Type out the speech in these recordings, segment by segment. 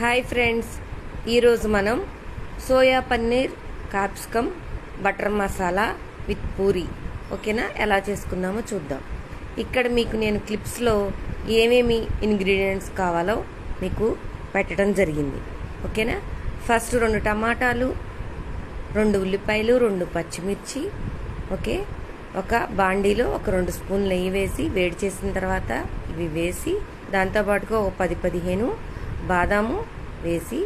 Hi friends ఈరోజు మనం soya paneer capsicum butter masala with puri. ఓకేనా? ఎలా చేసుకున్నామో చూద్దాం. ఇక్కడ మీకు నేను క్లిప్స్లో ఏమేమి ఇంగ్రీడియంట్స్ కావాలో మీకు పెట్టడం జరిగింది. ఓకేనా? ఫస్ట్ రెండు టమాటాలు రెండు ఉల్లిపాయలు రెండు పచ్చిమిర్చి ఓకే? ఒక బాండీలో ఒక రెండు స్పూన్లు నెయ్యి వేసి వేడి చేసిన తర్వాత ఇవి వేసి దాంతోపాటుగా ఒక పది పదిహేను బాదాము వేసి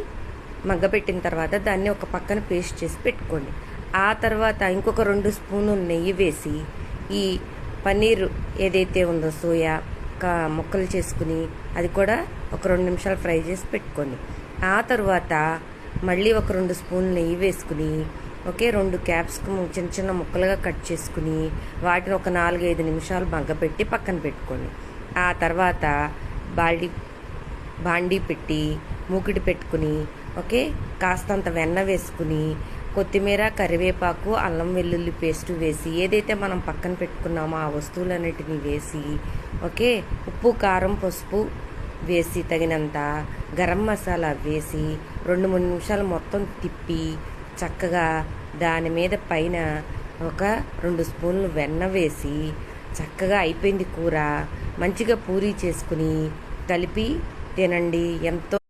మగ్గపెట్టిన తర్వాత దాన్ని ఒక పక్కన పేస్ట్ చేసి పెట్టుకోండి. ఆ తర్వాత ఇంకొక రెండు స్పూన్లు నెయ్యి వేసి ఈ పన్నీర్ ఏదైతే ఉందో సోయా కా ముక్కలు చేసుకుని అది కూడా ఒక రెండు నిమిషాలు ఫ్రై చేసి పెట్టుకోండి. ఆ తర్వాత మళ్ళీ ఒక రెండు స్పూన్లు నెయ్యి వేసుకుని ఒకే రెండు క్యాప్సికమ్ చిన్న చిన్న ముక్కలుగా కట్ చేసుకుని వాటిని ఒక నాలుగైదు నిమిషాలు మగ్గపెట్టి పక్కన పెట్టుకోండి. ఆ తర్వాత బాల్డీ బాండీ పెట్టి మూకిడి పెట్టుకుని ఓకే? కాస్తంత వెన్న వేసుకుని కొత్తిమీర కరివేపాకు అల్లం వెల్లుల్లి పేస్ట్ వేసి ఏదైతే మనం పక్కన పెట్టుకున్నామో ఆ వస్తువులన్నిటినీ వేసి ఓకే? ఉప్పు కారం పసుపు వేసి తగినంత గరం మసాలా వేసి రెండు మూడు నిమిషాలు మొత్తం తిప్పి చక్కగా దాని మీద పైన ఒక రెండు స్పూన్లు వెన్న వేసి చక్కగా అయిపోయింది కూర. మంచిగా పూరీ చేసుకుని కలిపి తినండి ఎంతో